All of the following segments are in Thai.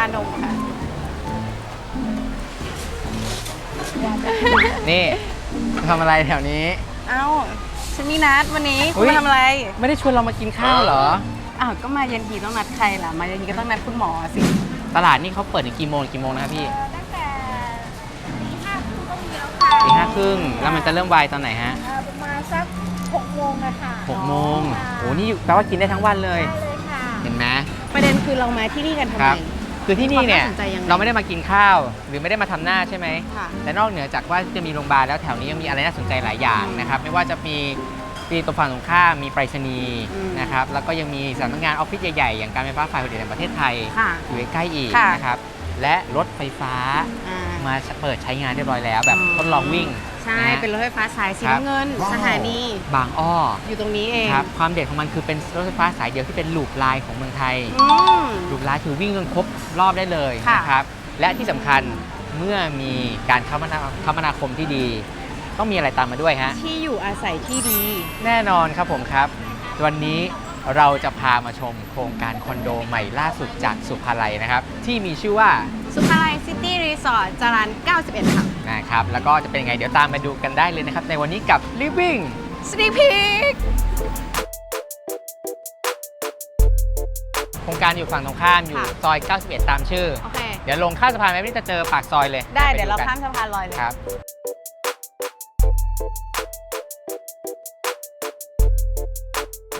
านมค่ะ นี่ทำอะไรแถวนี้ เอ้า ฉันมีนัดวันนี้อุ๊คุณย มาทำอะไร ไม่ได้ชวนเรามากินข้าวเหรอ อ้าว ก็มาเย็นทีต้องนัดใครล่ะ มาเย็นทีก็ต้องนัดคุณหมอสิ ตลาดนี่เขาเปิดถึงกี่โมงกี่โมงนะครับพี่ตั้งแต่ตีห้าครึ่งก็มีแล้วค่ะตีห้าครึ่งแล้วมันจะเริ่มวายตอนไหนฮะเอ่อประมาณสักหกโมงอะค่ะหกโมงค่ะโอ้นี่แปลว่ากินได้ทั้งวันเลย ได้เลยค่ะ เห็นไหม ประเด็นคือเรามาที่นี่กันทำคไมรับ คือที่นี่เนี่ยความน่าสนใจยังไง เราไม่ได้มากินข้าว หรือไม่ได้มาทำหน้าใช่ไหมค่ะแต่นอกเหนือจากว่าจะมีโรงพยาบาลแล้วแถวนี้ยังมีอะไรน่าสนใจหลายอย่างนะครับไม่ว่าจะมีปีตรงฝั่งตรงข้ามมีไปรษณีย์อืมนะครับแล้วก็ยังมีสำนักงานออฟฟิศใหญ่ๆอย่างการไฟฟ้าฝ่ายผลิตแห่งประเทศไทยค่ะอยู่ใกล้ๆอีกค่ะ นะครับและรถไฟฟ้า อ่า มาเปิดใช้งานเรียบร้อยแล้ว แบบทดลองวิ่ง ใช่ะฮะเป็นรถไฟฟ้าสายสีครับน้ำเงินสถานีบางอ้ออยู่ตรงนี้เองครับความเด็ดของมันคือเป็นรถไฟฟ้าสายเดียวที่เป็นลูปลายของเมืองไทย อืม ลูปลายคือวิ่งจนครบรอบได้เลยค่ะ นะครับ และที่สำคัญเมื่อมีการคมนาคมนาคมที่ดี ต้องมีอะไรตามมาด้วยฮะ ที่อยู่อาศัยที่ดี แน่นอนครับผมครับ วันนี้เราจะพามาชมโครงการคอนโดใหม่ล่าสุดจากสุภาลัยนะครับ ที่มีชื่อว่า สุภาลัยซิตี้ รีสอร์ทจรัน91 ค่ะ นะครับ แล้วก็จะเป็นยังไงเดี๋ยวตามมาดูกันได้เลยนะครับ ในวันนี้กับ Living สตีพีกโครงการอยู่ฝั่งตรงข้ามอยู่ซอย 91 ตามชื่อ โอเค เดี๋ยวลงข้ามสะพานไปนี่จะเจอปากซอยเลยได้ปเดี๋ยวเรากันข้ามสะพานลอยเลยครับ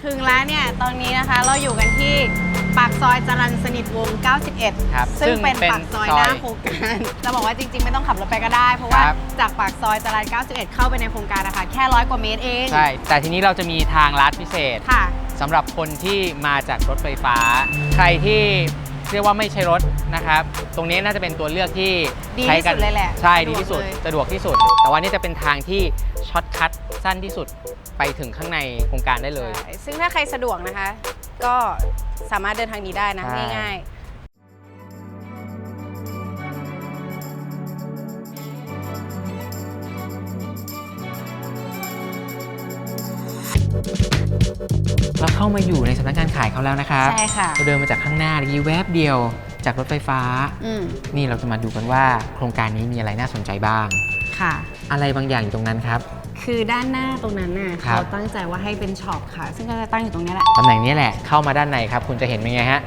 ถึงแล้วเนี่ย ตอนนี้นะคะเราอยู่กันที่ ปากซอยจรันสนิทวงศ์91 ครับซึ่งซึ่งเป็นเป็นปากซอยซอยหน้าโครงการ จะบอกว่าจริงๆ ไม่ต้องขับรถไปก็ได้ เพราะว่าครับ จากปากซอยจรัน91 เข้าไปในโครงการนะคะแค่ร้อยกว่าเมตรเองใช่ แต่ทีนี้เราจะมีทางลัดพิเศษค่ะ สำหรับคนที่มาจากรถไฟฟ้า ใครที่เรียกว่าไม่ใช่รถนะครับ ตรงนี้น่าจะเป็นตัวเลือกที่ดีใช้ที่กัสุดเลยแหละใช่สะดวกดีที่สุดเลย สะดวกที่สุด แต่ว่านี่จะเป็นทางที่ช็อตคัท สั้นที่สุดไปถึงข้างในโครงการได้เลย ใช่ซึ่งถ้าใครสะดวกนะคะ ก็สามารถเดินทางนี้ได้นะ ใช่ ง่าย เราเข้ามาอยู่ในสำนักงานขายเขาแล้วนะครับๆใช่ค่ะ เราเดินมาจากข้างหน้าเมื่อกี้แวบเดียวจากรถไฟฟ้า อืมนี่เราจะมาดูกันว่าโครงการนี้มีอะไรน่าสนใจบ้าง ค่ะ อะไรบางอย่างอยู่ตรงนั้นครับ คือด้านหน้าตรงนั้นน่ะครับ เขาตั้งใจว่าให้เป็นช็อปค่ะ ซึ่งก็จะตั้งอยู่ตรงนี้แหละ ตำแหน่งนี้แหละเข้ามาด้านในครับ คุณจะเห็นเป็นไงฮะ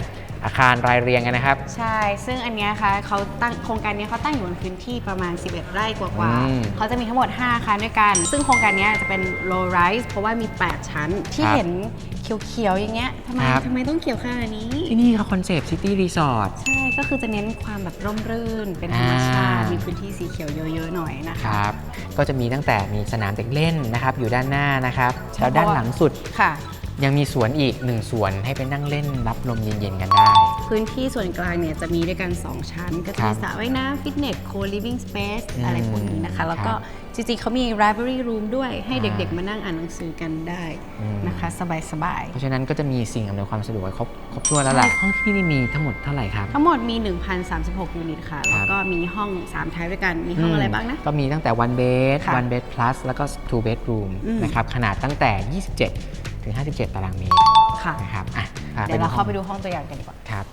อาคารรายเรียงกันนะครับ ใช่ ซึ่งอันเนี้ยค่ะเขาตั้งโครงการเนี้ยเขาตั้งอยู่บนพื้นที่ประมาณ 11 ไร่กว่าอืมๆเขาจะมีทั้งหมด 5 อาคารด้วยกัน ซึ่งโครงการเนี้ยจะเป็น low rise เพราะว่ามี 8 ชั้นที่ครับเห็นเขียวๆ อย่างเงี้ยทำไมครับ ทำไมต้องเขียวขนาดนี้ ที่นี่เขาคอนเซปต์ซิตี้รีสอร์ท ใช่ ก็คือจะเน้นความแบบร่มรื่น เป็นธรรมชาติ อ่ามี มีพื้นที่สีเขียวเยอะๆ หน่อยนะคคะ รับ ก็จะมีตั้งแต่มีสนามเด็กเล่นนะครับ อยู่ด้านหน้านะครับใช่แล้วด้านเพราะว่าหลังสุด ค่ะ ยังมีสวนอีกหนึ่งสวนให้ไปนั่งเล่นรับลมเย็นๆกันได้ พื้นที่ส่วนกลางเนี่ยจะมีด้วยกัน 2 ชั้น ก็จะครัมีบสระว่ายน้ำฟิตเนสโคลิวิ่งสเปซอืมอะไรพวกนี้นะคะ แล้วก็ครับจริงๆเขามี library room ด้วยให้อ่า เด็กๆมานั่งอ่านหนังสือกันได้อืมนะคะ สบายเพราะฉะนั้นก็จะมีสิ่งอำนวยความสะดวกครบครบถ้วนแล้วล่ะห้องที่นี่มีทั้งหมดเท่าไหร่ครับ ๆ ทั้งหมดมี 1,036 ยูนิตค่ะ แล้วก็มีห้อง 3 ท้ายด้วยกัน มีห้องอะไรบ้างนะ ก็มีตั้งแต่ one bed ค่ะ one bed plus แล้วก็ two bedroom อืม นะครับ ขนาดตั้งแต่ 27 ถึง 57 ตารางเมตรค่ะ นะครับอะพเดี๋ยวเราเข้าไปห้องดูห้องตัวอย่างกันดีกว่า ครับ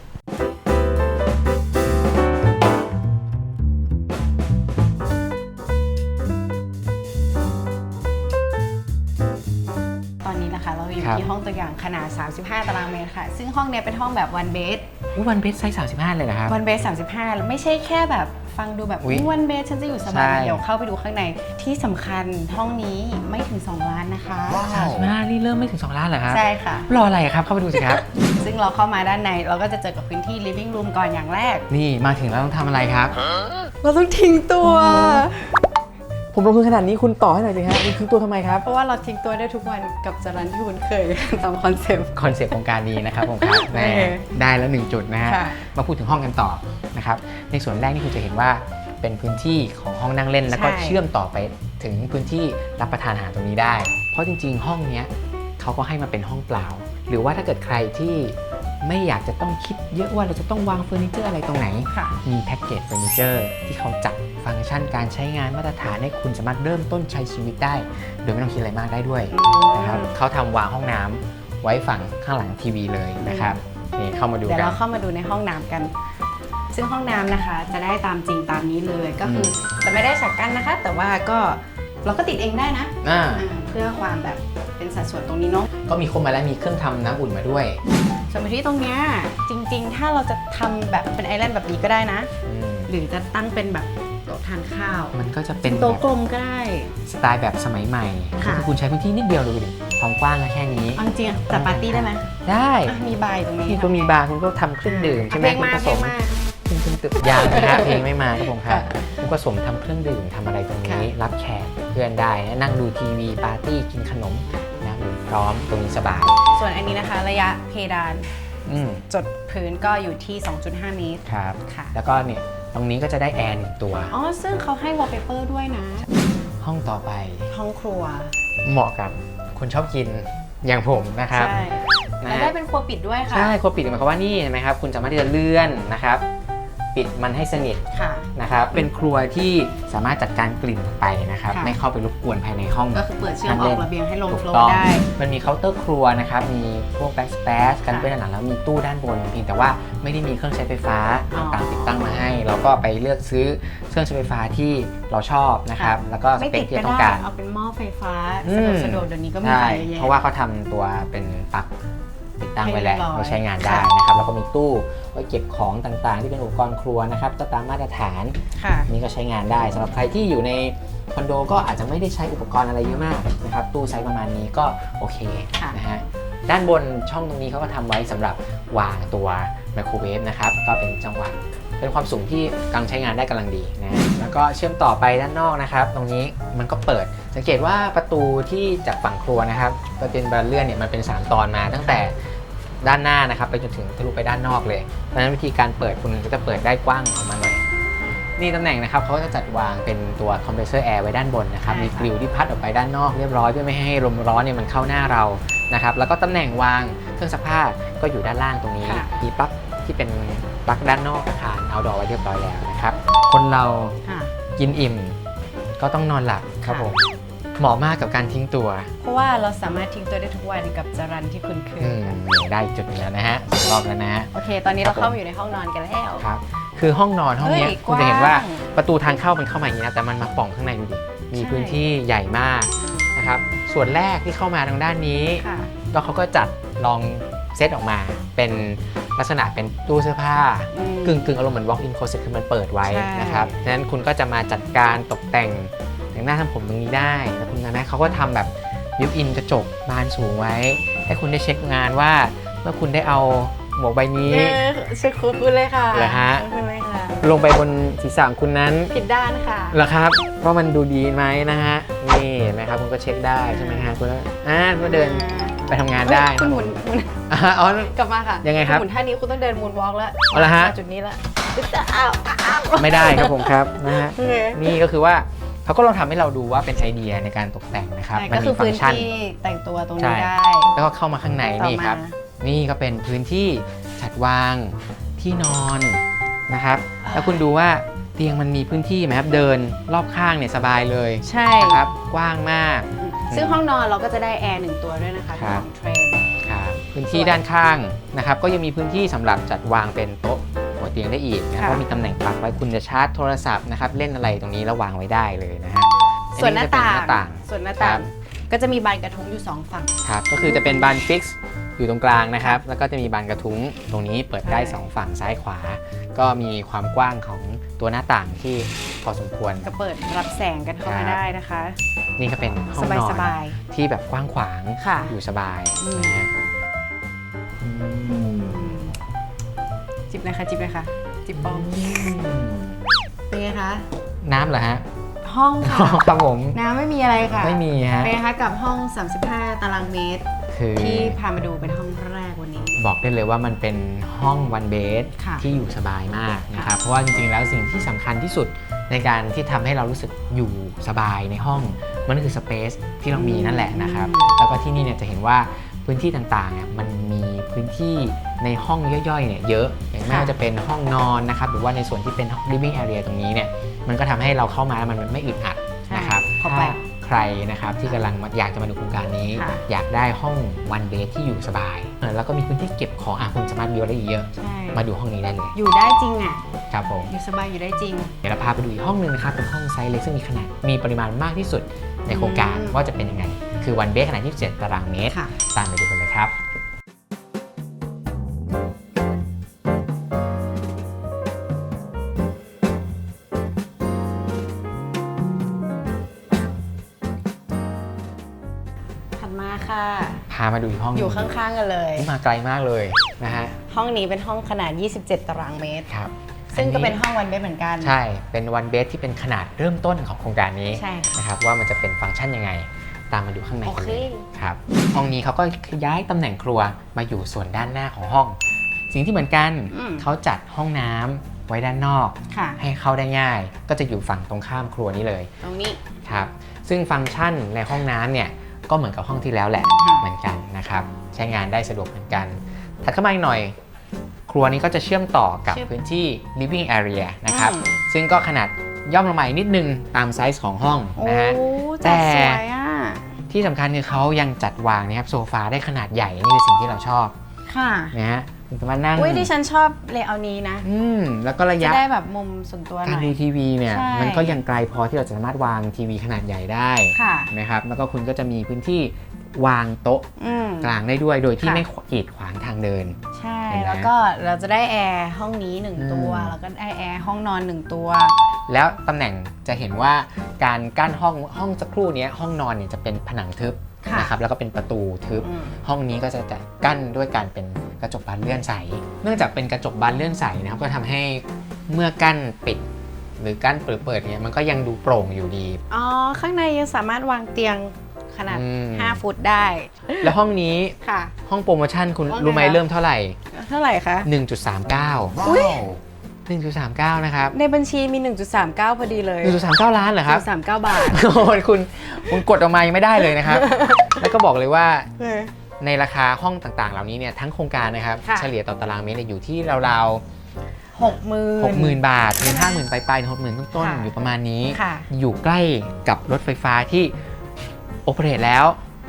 ตอนนี้นะคะ เราอยู่ครับ ที่ห้องตัวอย่างขนาด 35 ตารางเมตรค่ะ ซึ่งห้องเนี้ยเป็นห้องแบบ one bed อุ้ย one bed ไซส์35 เลยนะครับวันเบส35 แล้วไม่ใช่แค่แบบ ฟังดูแบบอุ๊ยวันเบสฉันจะอยู่สบายใช่เดี๋ยวเข้าไปดูข้างในที่สำคัญห้องนี้ไม่ถึง 2 ล้านนะคะ35นี่เริ่มไม่ถึง 2 ล้านเหรอครับใช่ค่ะ รออะไรครับเข้าไปดูสิครับ ซึ่งเราเข้ามาด้านในเราก็จะเจอกับพื้นที่ living room ก่อนอย่างแรก นี่มาถึงแล้วต้องทำอะไรครับ เราต้องทิ้งตัว ผมลงทุนขนาดนี้คุณต่อให้หน่อยสิฮะคุณทิ้งตัวทำไมครับ เพราะว่าเราทิ้งตัวได้ทุกวันกับจรันที่คุณเคย ตามคอนเซปต์ คอนเซปต์โครงการดีนะครับผมครับแหม่โอเคได้แล้วหนึ่งจุดนะฮะค่ะ มาพูดถึงห้องกันต่อนะครับในส่วนแรกนี่คุณจะเห็นว่าเป็นพื้นที่ของห้องนั่งเล่นแล้วก็เชื่อมต่อไปถึงพื้นที่รับประทานอาหารตรงนี้ได้ เพราะจริง ๆ ห้องเนี้ยเขาก็ให้มาเป็นห้องเปล่า หรือว่าถ้าเกิดใครที่ ไม่อยากจะต้องคิดเยอะว่าเราจะต้องวางเฟอร์นิเจอร์อะไรตรงไหนค่ะมีแพ็กเกจเฟอร์นิเจอร์ที่เขาจัดฟังก์ชันการใช้งานมาตรฐานให้คุณสามารถเริ่มต้นใช้ชีวิตได้ โดยไม่ต้องคิดอะไรมากได้ด้วยนะครับเขาทำวางห้องน้ำไว้ฝั่งข้างหลังทีวีเลยนะครับนี่เข้ามาดูเดี๋ยวกันเราเข้ามาดูในห้องน้ำกัน ซึ่งห้องน้ำนะคะ จะได้ตามจริงตามนี้เลยก็คืออจะไม่ได้ฉักกันนะคะ แต่ว่าก็เราก็ติดเองได้นะอ่าอ่าเพื่อความแบบเป็นสัดส่วนตรงนี้เนาะก็มีครบมาแล้วมีเครื่องทำน้ำอุ่นมาด้วยส่วนพื้นที่ตรงเนี้ยจริง ๆ ถ้าเราจะทำแบบเป็นไอแลนด์แบบนี้ก็ได้นะ อืมหรือจะตั้งเป็นแบบโต๊ะทานข้าวมันก็จะเป็นแบโต๊ะบกลมก็ได้ สไตล์แบบสมัยใหม่ค่ะ คือคุณใช้พื้นที่นิดเดียวดูดิความกว้างก็แค่นี้ เอาจริงๆอะจัดปาร์ตี้ได้ไหมได้อะมีบาร์อยู่ตรงนี้ที่ก็มีบาร์คุณก็ทำเครื่องดื่มใช่ไหมเพลงคุณมาผเพสลงม มา คุณคุณตึกยางนะฮะเพลงไม่มาครับผมค่ะคุณผสมทำเครื่องดื่มทำอะไรตรงนี้ค่ะรับแขกเพื่อนได้นะนั่งดูทีวีปาร์ตี้กินขนมน้ำดื่มพร้อมตรงนี้สบาย ส่วนอันนี้นะคะระยะเพดานอืมจดพื้นก็อยู่ที่ 2.5 เมตร ครับ ค่ะ แล้วก็เนี่ยตรงนี้ก็จะได้แอร์หนึ่งตัว อ๋อ ซึ่งเขาให้วอลเปเปอร์ด้วยนะ ห้องต่อไปห้องครัว เหมาะกับคนชอบกินอย่างผมนะครับใช่นะแล้วฮะได้เป็นครัวปิดด้วยค่ะ ใช่ครัวปิดหมายความว่านี่เห็นไหมครับ คุณสามารถที่จะเลื่อนนะครับ ปิดมันให้สนิทค่ะ นะครับ เป็นครัวที่สามารถจัดการกลิ่นไปนะครับ ค่ะ ไม่เข้าไปรบกวนภายในห้อง ก็คือเปิดเชื่อมออกระเบียงให้ลงถูกโฟลต้องว์ได้ มันมีเคาน์เตอร์ครัวนะครับ มีพวกแบ็กสเปซกันค่ะเปื้อนหลังๆแล้วมีตู้ด้านบนเพียงแต่ว่าไม่ได้มีเครื่องใช้ไฟฟ้าอ๋อต่างๆติดตั้งมาให้ เราก็ไปเลือกซื้อเครื่องใช้ไฟฟ้าที่เราชอบนะครับแล้วก็สไม่เปติคดที่ก็ต้องได้การเอาเป็นหม้อไฟฟ้าอืสะดวกมสะดวกเดี๋ยวนี้ก็มีใช่ขายเยอะแยะ เพราะว่าเขาทำตัวเป็นปลั๊ก ติดตั้งไว้แล้วให้เรียบร้อยเราใช้งานได้นะครับแล้วก็มีตู้ไว้เก็บของต่างๆ ที่เป็นอุปกรณ์ครัวนะครับก็ตามมาตรฐานค่ะนี่ก็ใช้งานได้สำหรับใครที่อยู่ในคอนโดก็อาจจะไม่ได้ใช้อุปกรณ์อะไรเยอะมากนะครับตู้ไซส์ประมาณนี้ก็โอเคค่ะนะฮะด้านบนช่องตรงนี้เขาก็ทำไว้สำหรับวางตัวไมโครเวฟนะครับก็เป็นจังหวะเป็นความสูงที่กำลังใช้งานได้กำลังดีนะฮะแล้วก็เชื่อมต่อไปด้านนอกนะครับ ตรงนี้มันก็เปิด สังเกตว่าประตูที่จากฝั่งครัวนะครับประตูบานเลื่อนเนี่ยมันเป็น 3 ตอนมาตั้งแต่ ด้านหน้านะครับ ไปจนถึงทะลุไปด้านนอกเลย เพราะฉะนั้นวิธีการเปิดคุณก็จะเปิดได้กว้างออกมาหน่อยนี่ตำแหน่งนะครับเขาจะจัดวางเป็นตัวคอมเพรสเซอร์แอร์ไว้ด้านบนนะครับใช่มีค่ะกริลที่พัดออกไปด้านนอกเรียบร้อยเพื่อไม่ให้ลมร้อนเนี่ยมันเข้าหน้าเรานะครับแล้วก็ตำแหน่งวางเครื่องซักผ้าก็อยู่ด้านล่างตรงนี้ ค่ะมีปลั๊กที่เป็นปลั๊กด้านนอกอาคารเอาดอไว้เรียบร้อยแล้วนะครับคนเราค่ะ กินอิ่มก็ต้องนอนหลับครับค่ะผม เหมาะมากกับการทิ้งตัวเพราะว่าเราสามารถทิ้งตัวได้ทุกวันกับจรันที่คุ้นเคยอืมได้จุดหนึงแล้วนะฮะสองรอบแล้วนะฮะ โอเค ตอนนี้เราเข้ามาอยู่ในห้องนอนกันแล้ว ครับ คือห้องนอนห้องเนี้ยเฮ้ยคุณจะเห็นว่ากว้างประตูทางเข้ามันเข้ามาอย่างนี้นะแต่มันมาป่องข้างในดูดิ มีใช่ พื้นที่ใหญ่มากนะครับ ส่วนแรกที่เข้ามาทางด้านนี้ ค่ะก็เขาก็จัดลองเซตออกมา เป็นลักษณะเป็นตู้เสื้อผ้า อืมกึ่งกึ่งๆอารมณ์เหมือน walk in closet คือมันเปิดไว้ใช่ นะครับ ฉะนั้นคุณก็จะมาจัดการตกแต่ง แต่งหน้าทำผมตรงนี้ได้แล้วคุณนะเขาก็ทำแบบบิวอินกระจกบานสูงไว้ ให้คุณได้เช็คงานว่าเมื่อคุณได้เอาหมวกใบนี้เย้เช็คคุณคุณเลยค่ะเหรอฮะคุณเลยค่ะลงไปบนศีรษะของคุณนั้นผิดด้านค่ะเหรอครับว่ามันดูดีไหมนะฮะนี่เห็นไหมครับคุณก็เช็คได้ใช่ไหมฮะคุณก็อ่าคุณก็เดินไปทำงานได้เฮ้ยคุณหมุนหมุนอ่าอ๋อกลับมาค่ะยังไงครับณหมุนท่านี้คุณต้องเดินมูนวอล์กแล้วเอาละฮะมาจุดนี้แล้วจะอ้าวอ้าวไม่ได้ครับผมครับนะฮะโอเคนี่ก็คือว่า เขาก็ลองทำให้เราดูว่าเป็นไอเดียในการตกแต่งนะครับใช่มัก็นคืมีอฟังพื้นก์ชันที่แต่งตัวตรงใช่นี้ได้ แล้วก็เข้ามาข้างในต่อนี่ครับมานี่ก็เป็นพื้นที่จัดวางที่นอนนะครับแล้วคุณดูว่าเตียงมันมีพื้นที่ไหมครับเดินรอบข้างเนี่ยสบายเลย ใช่นะครับกว้างมาก ซึ่งห้องนอนเราก็จะได้แอร์หนึ่งตัวด้วยนะคะครับของเทรนครับพื้นที่ด้านข้างนะครับ ก็ยังมีพื้นที่สำหรับจัดวางเป็นโต๊ะหัว เตียงได้อีกนะค่ะก็มีตำแหน่งปลั๊กไว้คุณจะชาร์จโทรศัพท์นะครับเล่นอะไรตรงนี้แล้ววางไว้ได้เลยนะฮะส่วนหน้าอัต่างจะเป็หน้าต่างส่วนหน้าครัต่างบก็จะมีบานกระทุ้งอยู่สองฝั่งครับก็คือจะเป็นบานฟิกซ์อยู่ตรงกลางนะครับแล้วก็จะมีบานกระทุ้งตรงนี้เปิดได้ใช่สองฝั่งซ้ายขวา ก็มีความกว้างของตัวหน้าต่างที่พอสมควรก็เปิดรับแสงกันเข้าครัมาบได้นะคะ นี่ก็เป็นห้อสงบายนอนสบายที่แบบกว้างขวางค่ะอยู่สบายอืมนะฮะอืม จิบเลยค่ะจิบเลยค่ะ จิบปอมเป็นไงคะน้ำเหรอฮะ ห้องค่ะครับผม น้ำไม่มีอะไรค่ะไม่มีฮะเป็นไงคะกับห้อง 35 ตารางเมตร คือที่พามาดูเป็นห้องแรกวันนี้ บอกได้เลยว่ามันเป็นห้องวันเบสค่ะที่อยู่สบายมากนะครับเพราะว่าจริงๆแล้วสิ่งที่สำคัญที่สุดในการที่ทำให้เรารู้สึกอยู่สบายในห้อง มันก็คือสเปซที่เรามีนั่นแหละนะครับ แล้วก็ที่นี่เนี่ยจะเห็นว่าพื้นที่ต่างๆเนี่ยมันมีพื้นที่ ในห้องย่อยๆเนี่ยเยอะอย่างไม่ว่าจะเป็นห้องนอนนะครับหรือว่าในส่วนที่เป็น living area ตรงนี้เนี่ยมันก็ทำให้เราเข้ามาแล้วมันไม่อึดอัดนะครับเข้าไปใครนะครับที่กำลังมาอยากจะมาดูโครงการนี้ค่ะอยากได้ห้องวันเบสที่อยู่สบายเออแล้วก็มีพื้นที่เก็บของอะคุณสามารถวิวได้อีกเยอะใช่มาดูห้องนี้ได้เลย อยู่ได้จริงอะครับผมอยู่สบายอยู่ได้จริง เดี๋ยวเราพาไปดูอีกห้องหนึ่งนะครับเป็นห้องไซส์เล็กซึ่งมีขนาดมีปริมาณมากที่สุดในโครงการอืมว่าจะเป็นยังไง คือวันเบสขนาด27ตารางเมตรค่ะตามไปดูกันเลยครับ ค่ะ พามาดูอีกห้องหนึ่อยู่ข้างๆกันเลยนี่มาไกลมากเลยนะฮะห้องนี้เป็นห้องขนาด 27 ตารางเมตร ครับซึ่งก็เป็นอัห้องวันเบสเหมือนกัน ใช่เป็นวันเบสที่เป็นขนาดเริ่มต้นของโครงการนี้ใช่ค่ะนะครับว่ามันจะเป็นฟังก์ชันยังไง ตามมาดูข้างในโอกันเคเลยครับห้องนี้เขาก็ย้ายตำแหน่งครัวมาอยู่ส่วนด้านหน้าของห้อง สิ่งที่เหมือนกันอืมเขาจัดห้องน้ำไว้ด้านนอก ค่ะ ให้เข้าได้ง่าย ก็จะอยู่ฝั่งตรงข้ามครัวนี้เลย ตรงนี้ ครับซึ่งฟังก์ชันในห้องน้ำเนี่ย ก็เหมือนกับห้องที่แล้วแหละค่ะเหมือนกันนะครับ ใช้งานได้สะดวกเหมือนกันถัดเข้ามาอีกหน่อย ครัวนี้ก็จะเชื่อมต่อกับพื้นที่ living area นะครับอืมซึ่งก็ขนาดย่อมลงมาอีกนิดนึงตามไซส์ของห้องโอ้นะฮะจัดแต่สวยอะที่สำคัญคือเขายังจัดวางนะครับโซฟาได้ขนาดใหญ่นี่คือสิ่งที่เราชอบค่ะนะฮะ คุณสามารถนั่งอุ้ยดิฉันชอบเลเยอร์นี้นะ อืมแล้วก็ระจะยะได้แบบมุมส่วนตัวหการน่อย ดูทีวีเนี่ย ใช่ มันก็ยังไกลพอที่เราจะสามารถวางทีวีขนาดใหญ่ได้ค่ะ นะครับ แล้วก็คุณก็จะมีพื้นที่วางโต๊ะอืม กลางได้ด้วย โดยที่ค่ะ ไม่กีดขวางทางเดิน ใช่เห็นไหมแล้วก็เราจะได้แอร์ห้องนี้หนึ่งอืมตัวแล้วก็ได้แอร์ห้องนอนหนึ่งตัว แล้วตำแหน่งจะเห็นว่าการกั้นห้องห้องสักครู่เนี้ยห้องนอนเนี่ยจะเป็นผนังทึบค่ะ นะครับแล้วก็เป็นประตูทึบ อืม ห้องนี้ก็จะจะกั้นด้วยการเป็น กระจกบานเลื่อนใส เนื่องจากเป็นกระจกบานเลื่อนใสนะครับก็ทำให้เมื่อกั้นปิด หรือกั้นเปิดเปิดเนี่ยมันก็ยังดูโปร่งอยู่ดี อ๋อ ข้างในยังสามารถวางเตียงขนาดอืม5ฟุตได้ แล้วห้องนี้ค่ะ ห้องโปรโมชั่นคุณว่าไงรู้ไหมคะเริ่มเท่าไหร่ เท่าไหร่คะ 1.39อุ๊ย1.39 นะครับ ในบัญชีมี 1.39 พอดีเลย 1.39 ล้านเหรอครับ1.39 บาทโอ้ยคุณคุณกดออกมายังไม่ได้เลยนะครับ แล้วก็บอกเลยว่า ในราคาห้องต่างๆ เหล่านี้เนี่ยทั้งโครงการนะครับค่ะ เฉลี่ยต่อตารางเมตรเนี่ยอยู่ที่ราวหกหมื่นๆ60,000บาทถึง50,000ปลายๆหกหมื่นต้นค่ะๆอยู่ประมาณนี้ ค่ะ อยู่ใกล้กับรถไฟฟ้าที่โอเปเรตแล้ว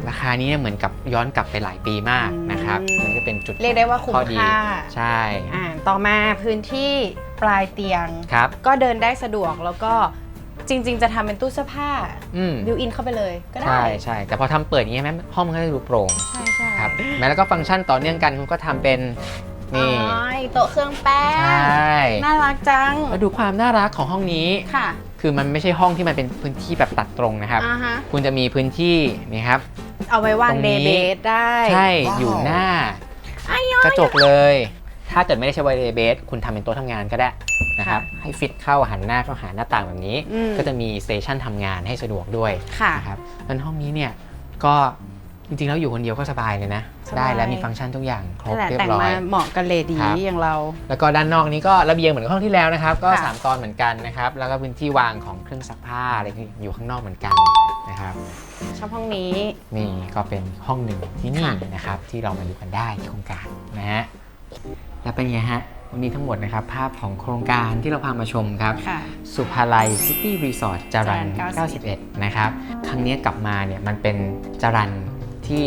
ราคานี้เนี่ยเหมือนกับย้อนกลับไปหลายปีมากนะครับมันก็เป็นจุดเรียกได้ว่าคุ้มข้อดีค่าใช่อ่าต่อมาพื้นที่ปลายเตียง ครับ ก็เดินได้สะดวกแล้วก็ จริง ๆ จะทำเป็นตู้เสื้อผ้าอืมบิวอินเข้าไปเลยก็ได้ ใช่ใช่แต่พอทำเปิดอย่างนี้ใช่ไหมห้องมันก็จะดูโปร่งใช่ใช่ครับแม้แล้วก็ฟังก์ชันต่อเนื่องกันคุณก็ทำเป็นนี่อ๋อโต๊ะเครื่องแป้งใช่น่ารักจัง แล้วดูความน่ารักของห้องนี้ ค่ะ คือมันไม่ใช่ห้องที่มันเป็นพื้นที่แบบตัดตรงนะครับ อ่าฮะ คุณจะมีพื้นที่นี่ครับ เอาไว้วางตรงเดนี้ย์เบสได้ ใช่อยู่หน้าอ้ายกระจกเลย ถ้าเกิดไม่ได้ใช้ไวเดเบสคุณทำเป็นโต๊ะทำงานก็ได้ นะครับให้ฟิตเข้าหันหน้าเข้าหาหน้าต่างแบบนี้ อืม ก็จะมีสเตชันทำงานให้สะดวกด้วยค่ะ นะครับแล้วห้องนี้เนี่ยก็จริงๆแล้วอยู่คนเดียวก็สบายเลยนะ สบาย ได้แล้วมีฟังก์ชันทุกอย่างครบนั่นแหละเรียแต่งบร้อมาย เหมาะกับเลดีครับ อย่างเรา แล้วก็ด้านนอกนี้ก็ระเบียงเหมือนกับห้องที่แล้วนะครับ ก็ค่ะ3ตอนเหมือนกันนะครับ แล้วก็พื้นที่วางของเครื่องซักผ้าอะไรอยู่ข้างนอกเหมือนกันนะครับ ชอบห้องนี้ นี่ก็เป็นห้องหนึ่งที่นี่ค่ะ นะครับ ที่เรามาดูกันได้ที่โครงการนะฮะแล้วเป็นไงฮะ วันนี้ทั้งหมดนะครับ ภาพของโครงการที่เราพามาชมครับ ค่ะ สุภาลัยซิตี้รีสอร์ทจรันจรัญ91 นะครับ ครั้งนี้กลับมาเนี่ยมันเป็นจรันที่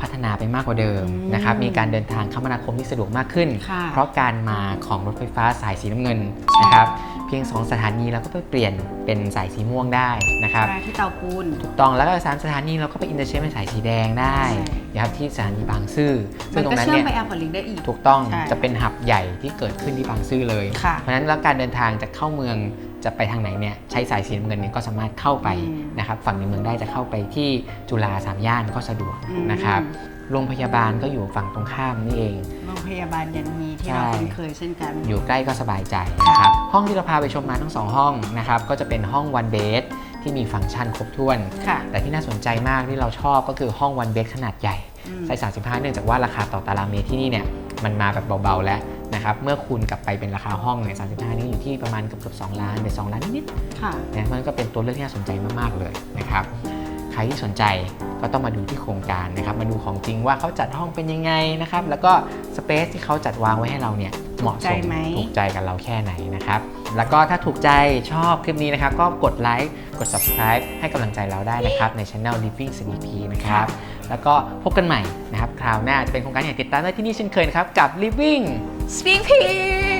พัฒนาไปมากกว่าเดิมอืมนะครับมีการเดินทางคมนาคมที่สะดวกมากขึ้น ค่ะเพราะการมาของรถไฟฟ้าสายสีน้ำเงินนะครับ เพียง 2 สถานีเราก็ไปเปลี่ยนเป็นสายสีม่วงได้นะครับใช่ที่เตาปูน ถูกต้องแล้วก็สามสถานีเราก็ไปอินเตอร์เชนเป็นสายสีแดงได้ ใช่ นะครับที่สถานีบางซื่อซึ่มังนตรก็งนั้นเชื่อมเนี่ยไปแอร์พอร์ตลิงได้อีก ถูกต้องใช่จะเป็นหับใหญ่ที่เกิดขึ้นที่บางซื่อเลยค่ะเพราะฉะนั้นแล้วการเดินทางจะเข้าเมืองจะไปทางไหนเนี่ยใช้สายสีน้ำเงินเนี่ยก็สามารถเข้าไปอืมนะครับฝั่งในเมืองได้จะเข้าไปที่จุฬาสามย่านก็สะดวกอืมนะครับโรงพยาบาลก็อยู่ฝั่งตรงข้ามนี่เอง โรงพยาบาลยันฮีที่ใช่เราคุ้นเคยเช่นกัน อยู่ใกล้ก็สบายใจค่ะนะครับ ห้องที่เราพาไปชมมาทั้งสองห้องนะครับ ก็จะเป็นห้องวันเบส ที่มีฟังก์ชันครบถ้วนค่ะแต่ที่น่าสนใจมากที่เราชอบก็คือห้องวันเบสขนาดใหญ่อืมไซส์35 เนื่องจากว่าราคาต่อตารางเมตรที่นี่เนี่ยมันมาแบบเบาๆแล้วนะครับเมื่อคูณกลับไปเป็นราคาห้องเนี่ย35 นี่อยู่ที่ประมาณเกือบๆ2ล้านหรือ2ล้านนิดค่ะๆนะมันก็เป็นตัวเลือกที่น่าสนใจมากๆเลยนะครับใครที่สนใจก็ต้องมาดูที่โครงการนะครับมาดูของจริงว่าเขาจัดห้องเป็นยังไงนะครับแล้วก็สเปซที่เขาจัดวางไว้ให้เราเนี่ย เหมาะใจสมไหมถูกใจกับเราแค่ไหนนะครับ แล้วก็ถ้าถูกใจชอบคลิปนี้นะครับ ก็กดไลค์กด subscribe ให้กำลังใจเราได้นะครับในช anel Living CDP นะครับ แล้วก็พบกันใหม่นะครับ คราวหน้าจะเป็นโครงการอย่างติดตามได้ที่นี่เช่นเคยนะครับ กับ Living Speak Pink